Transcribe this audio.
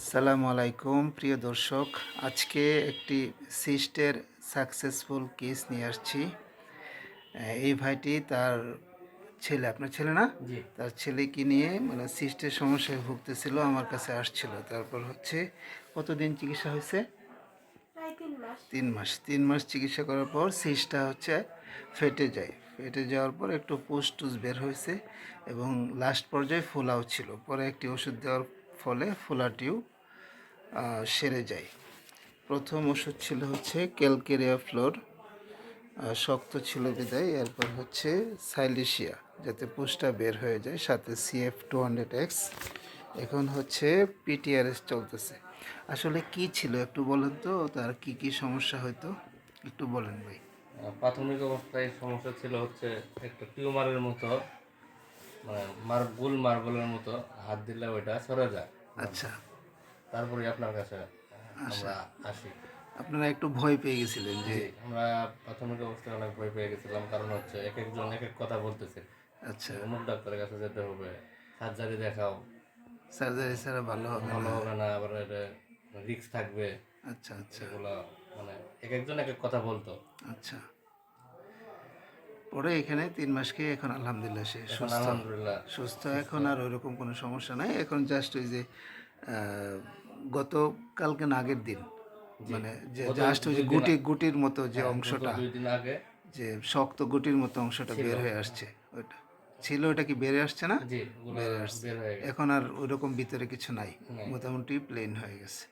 আসসালামু আলাইকুম প্রিয় দর্শক। আজকে একটি সিস্টের সাকসেসফুল কেস নিয়ে আসছি। এই ভাইটি তার ছেলে আপনার ছেলে না? জি। তার ছেলেকে নিয়ে মানে সিস্টের সমস্যায় ভুগতেছিল আমার কাছে আসছিল। তারপর হচ্ছে কতদিন চিকিৎসা হয়েছে? তিন মাস। তিন মাস। তিন মাস চিকিৎসা করার পর সিস্টটা হচ্ছে ফেটে যায়। ফেটে যাওয়ার পর একটু পোস্ট টুস বের হয়েছে এবং লাস্ট পর্যায়ে ফোলাও ছিল। পরে একটি ওষুধ দেওয়ার ফলে ফোলাটিও সেরে যায়। প্রথম ওষুধ ছিল হচ্ছে ক্যালকেরিয়া ফ্লোর শক্ত ছিল বিদায়। এরপর হচ্ছে সাইলিশিয়া, যাতে পুষ্টা বের হয়ে যায়, সাথে সিএফ টু হান্ড্রেড এক্স এখন হচ্ছে পিটিআরএস চলতেছে। আসলে কি ছিল একটু বলেন তো, তার কি কি সমস্যা হয়তো? একটু বলেন ভাই। প্রাথমিক অবস্থায় সমস্যা ছিল হচ্ছে একটা টিউমারের মতো মানে মার গোল মার্বলের মতো হাত দিলে ওইটা সরে যায়। আচ্ছা। তারপরে আপনার কাছে আমরা আসি। আপনারা একটু ভয় পেয়ে গেছিলেন যে আমরা প্রাথমিক অবস্থায় অনেক ভয় পেয়ে গেছিলাম কারণ হচ্ছে এক একজন এক এক কথা বলতেছে। আচ্ছা। অমুক ডাক্তারের কাছে যেতে হবে সার্জারি দেখাও। সার্জারি ছাড়া ভালো হবে ভালো হবে না আবার রিস্ক থাকবে। আচ্ছা আচ্ছা। সেগুলো মানে এক একজন এক এক কথা বলতো। আচ্ছা। পরে এখানে তিন মাস খেয়ে এখন আলহামদুলিল্লাহ সে সুস্থ। সুস্থ এখন আর ওইরকম কোনো সমস্যা নাই। এখন জাস্ট ওই যে গত কালকে না আগের দিন মানে যে জাস্ট ওই যে গুটি গুটির মতো যে অংশটা দিন আগে। যে শক্ত গুটির মতো অংশটা বের হয়ে আসছে ওইটা। ছিল ওটা কি বেড়ে আসছে না? হয়ে এখন আর ওইরকম ভিতরে কিছু নাই। মোটামুটি প্লেন হয়ে গেছে।